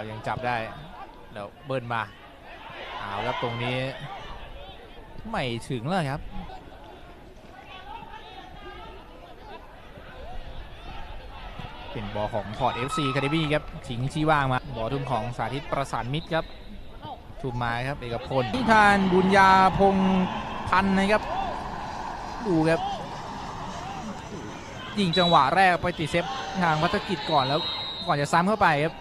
เรายังจับได้แล้วเบิร์นมาเอาครับตรงนี้ ไม่ถึงเลยครับเป็นบอลของพอร์ต FC คาเดบี้ครับชิงชี้ว่างมาบอลทุ่มของสาธิตประสานมิตรครับทุ่มมาครับเอกพลนิทานบุญญาพงพันนะครับ ดูครับยิงจังหวะแรกไปติดเซฟทางพัฒกิจก่อนแล้วก่อนจะซ้ำเข้าไปครับ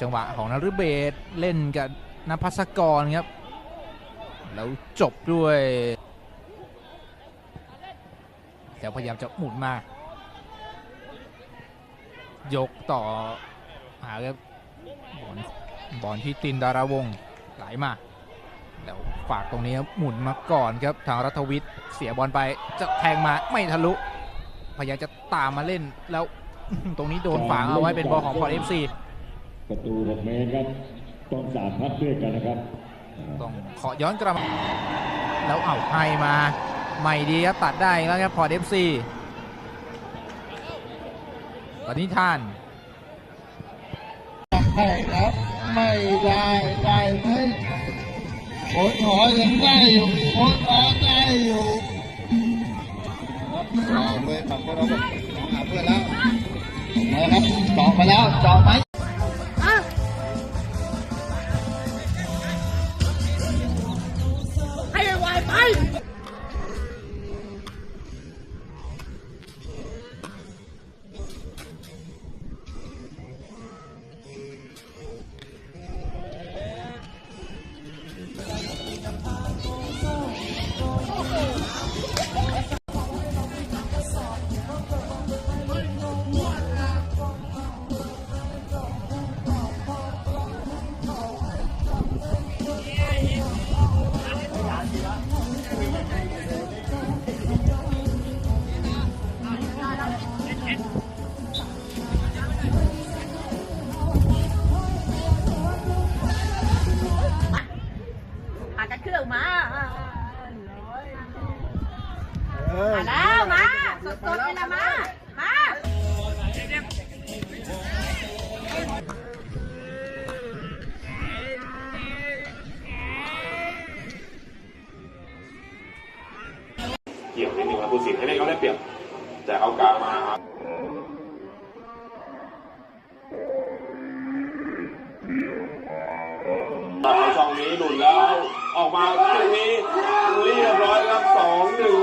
จังหวะของนฤเบศเล่นกับนภัสกรครับ แล้วจบด้วยแล้วพยายามจะหมุนมา ยกต่อหาครับบอลบอลที่ตินดาราวงไหลมาแล้วฝากตรงนี้ครับหมุนมาก่อนครับทางรัฐวิทย์เสียบอลไปจะแทงมาไม่ทะลุ พยายามจะตามมาเล่นแล้วตรงนี้โดนฝางเอาไว้เป็นบอลของพอร์ตเอฟซี ประตู 6 เมตรครับต้องสามพักด้วยกันนะครับ ต้องขอย้อนกลับมาแล้วเอาให้มาใหม่ดีครับตัดได้แล้วครับพอร์ตเอฟซีปณิธานให้ครับไม่ได้ได้ไหมโอ้ถอยยังได้อยู่โอ้ถอยได้อยู่เอาเลยฝั่งพวกเราก็หาเพื่อนแล้วนะครับจองไปแล้วจองไหม มาแล้วมาสดๆเลยละมา มาเกี่ยวนิดนึงครับผู้สินให้ได้เขาได้เปรียบแต่เอากามาครับเอาช่องนี้หลุดแล้วออกมาตรงนี้เรียบร้อยครับสองหนึ่ง